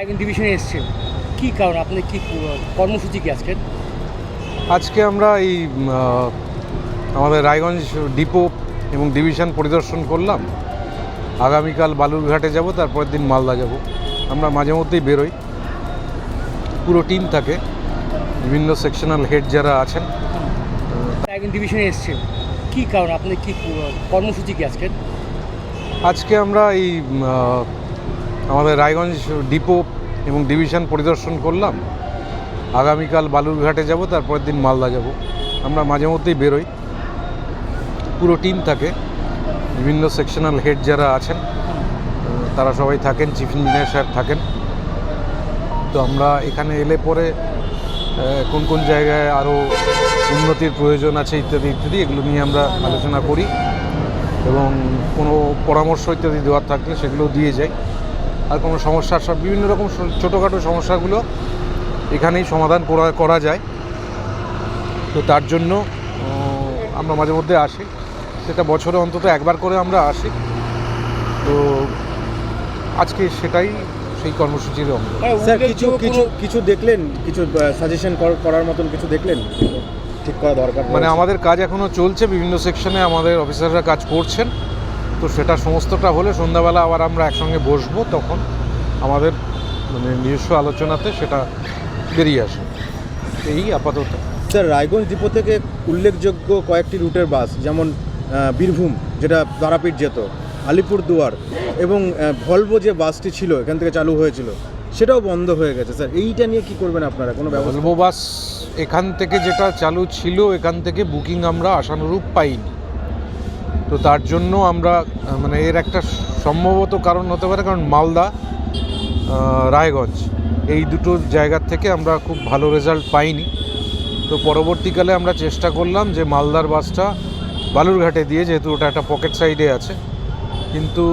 একদিন ডিভিশনে এসছেন। কি কারণ? আপনি কি কর্মসূচি কি আজকের? আজকে আমরা এই আমাদের রায়গঞ্জ ডিপো এবং ডিভিশন পরিদর্শন করলাম। আগামীকাল বালুরঘাটে যাব তারপরের দিন মালদা যাব। আমরা মাঝে মধ্যেই বেরোই। পুরো টিম থাকে। বিভিন্ন সেকশনাল হেড যারা আছেন। একদিন ডিভিশনে এসছেন। কি কারণ? আপনি কি কর্মসূচি কি আজকের? আজকে আমরা এই আমাদের রায়গঞ্জ ডিপো এবং ডিভিশন পরিদর্শন করলাম। আগামীকাল বালুরঘাটে যাব, তারপরের দিন মালদা যাব। আমরা মাঝে মধ্যেই বেরোই। পুরো টিম থাকে। বিভিন্ন সেকশনাল হেড যারা আছেন, তারা সবাই থাকেন চিফ ইঞ্জিনিয়ার সাহেব থাকেন। তো আমরা এখানে এলে পরে কোন কোন জায়গায় আরও উন্নতির প্রয়োজন আছে ইত্যাদি ইত্যাদি, এগুলো নিয়ে আমরা আলোচনা করি। এবং কোনো পরামর্শ ইত্যাদি দেওয়ার থাকলে সেগুলো দিয়ে যাই। আর কোনো সমস্যার সব বিভিন্ন রকম ছোটোখাটো সমস্যাগুলো এখানেই সমাধান করা করা যায়। তো তার জন্য আমরা মাঝে মধ্যে আসি। সেটা বছরে অন্তত একবার করে আমরা আসি। তো আজকে সেটাই সেই কর্মসূচির অঙ্গ স্যার কিছু কিছু কিছু দেখলেন? কিছু সাজেশন করার মতন কিছু দেখলেন? ঠিক করা দরকার মানে আমাদের কাজ এখনও চলছে বিভিন্ন সেকশনে আমাদের অফিসাররা কাজ করছেন। তো সেটা সমস্তটা হলে সন্ধ্যাবেলা আবার আমরা একসঙ্গে বসবো তখন আমাদের মানে নিজস্ব আলোচনাতে সেটা বেরিয়ে আসে। এই আপাতত। স্যার রায়গঞ্জ ডিপো থেকে উল্লেখযোগ্য কয়েকটি রুটের বাস যেমন বীরভূম যেটা তারাপীঠ যেত আলিপুরদুয়ার এবং ভলভো যে বাসটি ছিল এখান থেকে চালু হয়েছিল সেটাও বন্ধ হয়ে গেছে। স্যার এইটা নিয়ে কি করবেন আপনারা? কোনো ব্যবস্থা? ভলভো বাস এখান থেকে যেটা চালু ছিল এখান থেকে বুকিং আমরা আশানুরূপ পাইনি। তো তার জন্য আমরা মানে এর একটা সম্ভবত কারণ হতে পারে কারণ মালদা রায়গঞ্জ, এই দুটো জায়গার থেকে আমরা খুব ভালো রেজাল্ট পাইনি। তো পরবর্তীকালে আমরা চেষ্টা করলাম যে মালদার বাসটা বালুরঘাটে দিয়ে, যেহেতু ওটা একটা পকেট সাইডে আছে, কিন্তু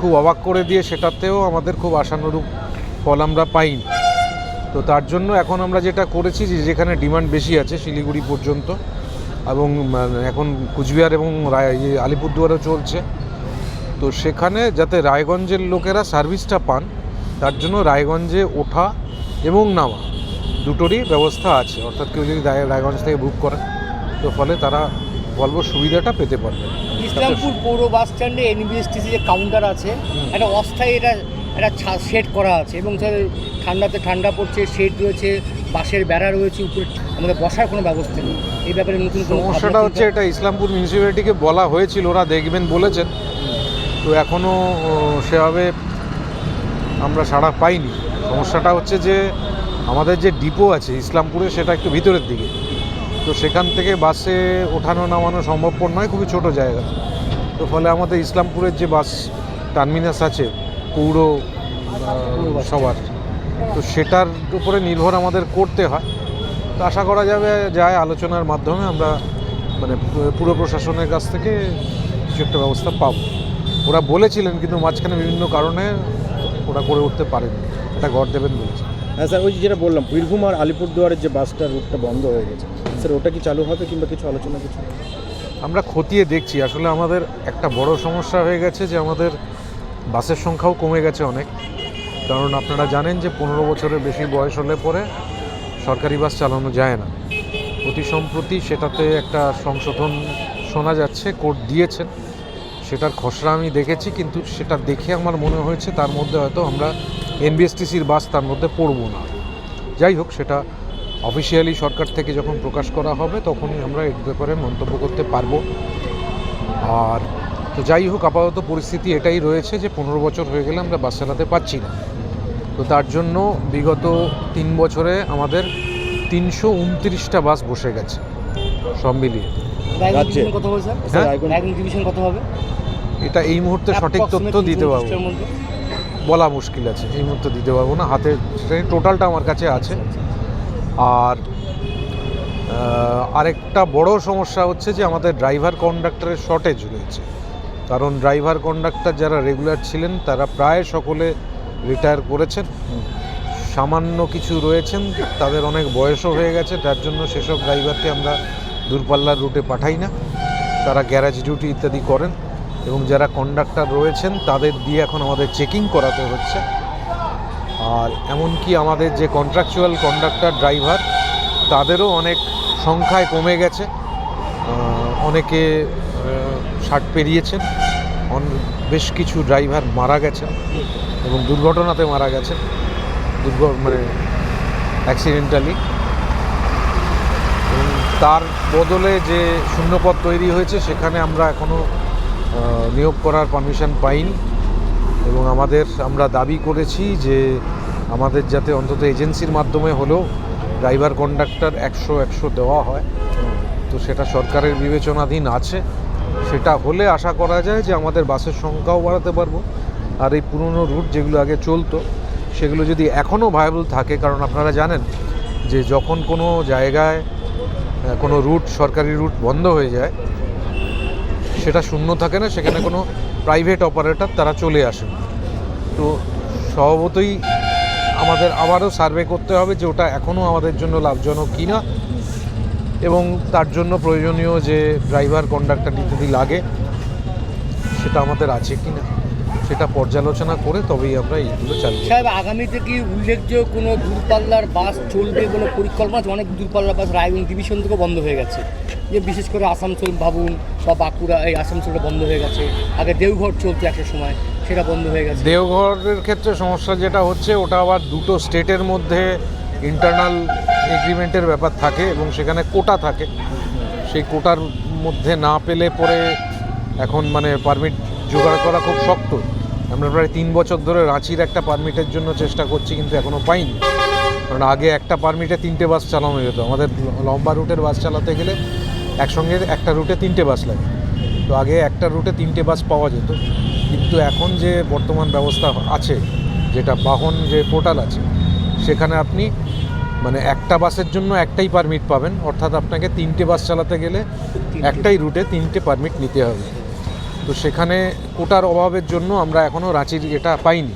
খুব অবাক করে দিয়ে সেটাতেও আমাদের খুব আশানুরূপ ফল আমরা পাইনি। তো তার জন্য এখন আমরা যেটা করেছি যে যেখানে ডিমান্ড বেশি আছে, শিলিগুড়ি পর্যন্ত এবং মানে এখন কুচবিহার এবং আলিপুরদুয়ারও চলছে। তো সেখানে যাতে রায়গঞ্জের লোকেরা সার্ভিসটা পান তার জন্য রায়গঞ্জে ওঠা এবং নামা দুটোরই ব্যবস্থা আছে। অর্থাৎ কেউ যদি রায়- রায়গঞ্জ থেকে বুক করে তো ফলে তারা বলব সুবিধাটা পেতে পারবে। ইসলামপুর পৌর বাস স্ট্যান্ডে এনবিএসটিসি যে কাউন্টার আছে একটা অস্থায়ী এটা একটা শেড করা আছে এবং স্যার ঠান্ডাতে ঠান্ডা পড়ছে শেড রয়েছে বাঁশের বেড়া রয়েছে উপরে আমাদের বসার কোনো ব্যবস্থা নেই। এই ব্যাপারে নতুন সমস্যাটা হচ্ছে এটা ইসলামপুর মিউনিসিপ্যালিটিকে বলা হয়েছিল ওরা দেখবেন বলেছেন। তো এখনও সেভাবে আমরা সাড়া পাইনি। সমস্যাটা হচ্ছে যে আমাদের যে ডিপো আছে ইসলামপুরে সেটা একটু ভিতরের দিকে। তো সেখান থেকে বাসে ওঠানো নামানো সম্ভবপর নয় খুবই ছোট জায়গা। তো ফলে আমাদের ইসলামপুরের যে বাস টার্মিনাস আছে পৌর সবার তো সেটার উপরে নির্ভর আমাদের করতে হয়। তো আশা করা যাবে যায় আলোচনার মাধ্যমে আমরা মানে পুর প্রশাসনের কাছ থেকে কিছু একটা ব্যবস্থা পাব। ওরা বলেছিলেন কিন্তু মাঝখানে বিভিন্ন কারণে ওরা করে উঠতে পারেনি। এটা গড় দেবেন বলেছে। হ্যাঁ স্যার ওই যেটা বললাম বীরভূম আর আলিপুরদুয়ারের যে বাসটার রুটটা বন্ধ হয়ে গেছে স্যার ওটা কি চালু হবে কিংবা কিছু আলোচনা কিছু? আমরা খতিয়ে দেখছি। আসলে আমাদের একটা বড় সমস্যা হয়ে গেছে যে আমাদের বাসের সংখ্যাও কমে গেছে অনেক। কারণ আপনারা জানেন যে পনেরো বছরের বেশি বয়স হলে পরে সরকারি বাস চালানো যায় না। অতি সম্প্রতি সেটাতে একটা সংশোধন শোনা যাচ্ছে, কোর্ট দিয়েছেন। সেটার খসড়া আমি দেখেছি, কিন্তু সেটা দেখে আমার মনে হয়েছে তার মধ্যে হয়তো আমরা এনবিএসটিসির বাস তার মধ্যে পড়ব না। যাই হোক, সেটা অফিসিয়ালি সরকার থেকে যখন প্রকাশ করা হবে, তখনই আমরা এর ব্যাপারে মন্তব্য করতে পারব। আর তো যাই হোক, আপাতত পরিস্থিতি এটাই রয়েছে যে পনেরো বছর হয়ে গেলে আমরা বাস চালাতে পারছি না। তো তার জন্য বিগত তিন বছরে আমাদের তিনশো উনত্রিশটা বাস বসে গেছে সব মিলিয়ে। হ্যাঁ? এটা এই মুহূর্তে সঠিক তথ্য দিতে পারব। বলা মুশকিল আছে এই মুহূর্তে দিতে পারব না। হাতে টোটালটা আমার কাছে আছে। আর আরেকটা বড় সমস্যা হচ্ছে যে আমাদের ড্রাইভার কন্ডাক্টরের শর্টেজ রয়েছে। কারণ ড্রাইভার কন্ডাক্টর যারা রেগুলার ছিলেন তারা প্রায় সকলে রিটায়ার করেছেন। সামান্য কিছু রয়েছেন, তাদের অনেক বয়সও হয়ে গেছে, তার জন্য সেসব ড্রাইভারকে আমরা দূরপাল্লার রুটে পাঠাই না। তারা গ্যারেজ ডিউটি ইত্যাদি করেন এবং যারা কন্ডাক্টর রয়েছেন, তাদের দিয়ে এখন আমাদের চেকিং করাতে হচ্ছে। আর এমনকি আমাদের যে কন্ট্রাকচুয়াল কন্ডাক্টর ড্রাইভার তাদেরও অনেক সংখ্যায় কমে গেছে। অনেকে ষাট পেরিয়েছেন। বেশ কিছু ড্রাইভার মারা গেছেন এবং দুর্ঘটনাতে মারা গেছেন দুর্ঘ মানে অ্যাক্সিডেন্টালি তার বদলে যে শূন্যপদ তৈরি হয়েছে, সেখানে আমরা এখনও নিয়োগ করার পারমিশন পাইনি। এবং আমাদের, আমরা দাবি করেছি যে আমাদের যাতে অন্তত এজেন্সির মাধ্যমে হলেও ড্রাইভার কন্ডাক্টর একশো একশো দেওয়া হয়। তো সেটা সরকারের বিবেচনাধীন আছে। সেটা হলে আশা করা যায় যে আমাদের বাসের সংখ্যাও বাড়াতে পারব। আর এই পুরনো রুট যেগুলো আগে চলতো, সেগুলো যদি এখনও ভায়াবল থাকে, কারণ আপনারা জানেন যে যখন কোনো জায়গায় কোনো রুট সরকারি রুট বন্ধ হয়ে যায়, সেটা শূন্য থাকে না, সেখানে কোনো প্রাইভেট অপারেটর তারা চলে আসে। তো স্বভাবতই আমাদের আবারও সার্ভে করতে হবে যে ওটা এখনও আমাদের জন্য লাভজনক কি না এবং তার জন্য প্রয়োজনীয় যে ড্রাইভার কন্ডাক্টর ইত্যাদি লাগে সেটা আমাদের আছে কি না সেটা পর্যালোচনা করে তবেই আমরা এইগুলো চালু। সাহেব আগামীতে কি উল্লেখযোগ্য কোনো দূরপাল্লার বাস চলবে কোনো পরিকল্পনা? আছে অনেক দূরপাল্লার বাস রায়গঞ্জ ডিভিশন থেকে বন্ধ হয়ে গেছে। যে বিশেষ করে আসানসোল ভাবুন বা বাঁকুড়া এই আসানসোলটা বন্ধ হয়ে গেছে। আগে দেওঘর চলতো একটা সময় সেটা বন্ধ হয়ে গেছে। দেওঘরের ক্ষেত্রে সমস্যা যেটা হচ্ছে ওটা আবার দুটো স্টেটের মধ্যে ইন্টারনাল এগ্রিমেন্টের ব্যাপার থাকে এবং সেখানে কোটা থাকে। সেই কোটার মধ্যে না পেলে পরে এখন মানে পারমিট জোগাড় করা খুব শক্ত। আমরা প্রায় তিন বছর ধরে রাঁচির একটা পারমিটের জন্য চেষ্টা করছি কিন্তু এখনও পাইনি। কারণ আগে একটা পারমিটে তিনটে বাস চালানো যেত। আমাদের লম্বা রুটের বাস চালাতে গেলে একসঙ্গে একটা রুটে তিনটে বাস লাগে। তো আগে একটা রুটে তিনটে বাস পাওয়া যেত। কিন্তু এখন যে বর্তমান ব্যবস্থা আছে, যেটা বাহন যে পোর্টাল আছে, সেখানে আপনি মানে একটা বাসের জন্য একটাই পারমিট পাবেন। অর্থাৎ আপনাকে তিনটে বাস চালাতে গেলে একটাই রুটে তিনটে পারমিট নিতে হবে। তো সেখানে কোটার অভাবের জন্য আমরা এখনও রাঁচির এটা পাইনি।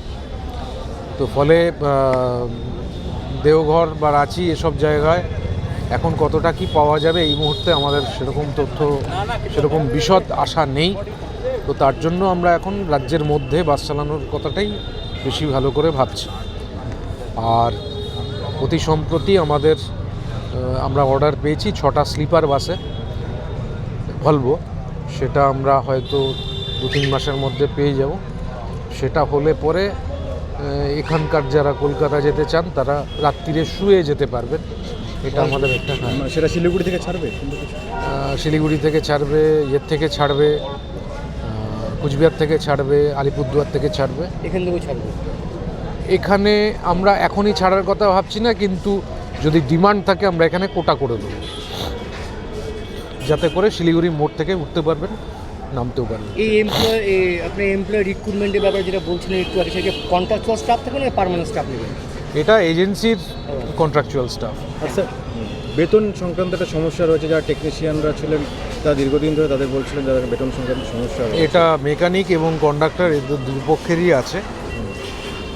তো ফলে দেওঘর বা রাঁচি এসব জায়গায় এখন কতটা কি পাওয়া যাবে এই মুহূর্তে আমাদের সেরকম তথ্য সেরকম বিশদ আশা নেই। তো তার জন্য আমরা এখন রাজ্যের মধ্যে বাস চালানোর কথাটাই বেশি ভালো করে ভাবছি। আর অতি সম্প্রতি আমাদের আমরা অর্ডার পেয়েছি ছটা স্লিপার বাসে ভলভো সেটা আমরা হয়তো দু তিন মাসের মধ্যে পেয়ে যাব। সেটা হলে পরে এখানকার যারা কলকাতা যেতে চান তারা রাত্রিরে শুয়ে যেতে পারবেন। এটা আমাদের একটা হ্যাঁ মানে সেটা শিলিগুড়ি থেকে ছাড়বে? শিলিগুড়ি থেকে ছাড়বে ইয়ের থেকে ছাড়বে কুচবিহার থেকে ছাড়বে আলিপুরদুয়ার থেকে ছাড়বে। এখান থেকেও ছাড়বে। এখানে আমরা এখনই ছাড়ার কথা ভাবছি না কিন্তু যদি ডিমান্ড থাকে আমরা এখানে কোটা করে দেবো। যাতে করে শিলিগুড়ি মোড় থেকে উঠতে পারবেন নামতেও পারবেন। এই এমপ্লয় আপনি এমপ্লয় রিক্রুটমেন্টের ব্যাপারে যেটা বলছিলেন একটু আগে সেটা কন্ট্রাকচুয়াল স্টাফ থাকবে না পার্মানেন্ট স্টাফ নেবেন? এটা এজেন্সির কন্ট্রাকচুয়াল স্টাফ স্যার বেতন সংক্রান্ত একটা সমস্যা রয়েছে যারা টেকনিশিয়ানরা ছিলেন তারা দীর্ঘদিন ধরে তাদের বলছিলেন যাদের বেতন সংক্রান্ত সমস্যা এটা মেকানিক এবং কন্ডাক্টর এদের দুপক্ষেরই আছে।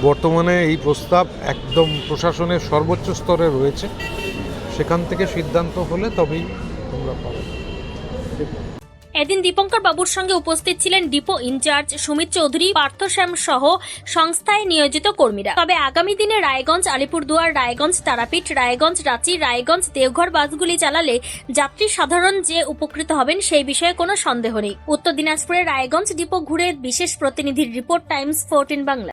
বর্তমানে এই প্রস্তাব একদম প্রশাসনের সর্বোচ্চ স্তরে রয়েছে। সেখান থেকে সিদ্ধান্ত হলে তবেই তোমরা পাবে। এদিন দীপঙ্কর বাবুর সঙ্গে উপস্থিত ছিলেন ডিপো ইনচার্জ সুমিত চৌধুরী, পার্থ শ্যাম সহ সংস্থায় নিয়োজিত কর্মীরা। তবে আগামী দিনে রায়গঞ্জ, আলিপুরদুয়ার, রায়গঞ্জ, তারাপীঠ, রায়গঞ্জ, রাঁচি, রায়গঞ্জ, দেওঘর বাসগুলি চালালে যাত্রী সাধারণ যে উপকৃত হবেন সেই বিষয়ে কোনো সন্দেহ নেই। উত্তর দিনাজপুরের রায়গঞ্জ ডিপো ঘুরে বিশেষ প্রতিনিধির রিপোর্ট, টাইমস, ফোরটিন বাংলা।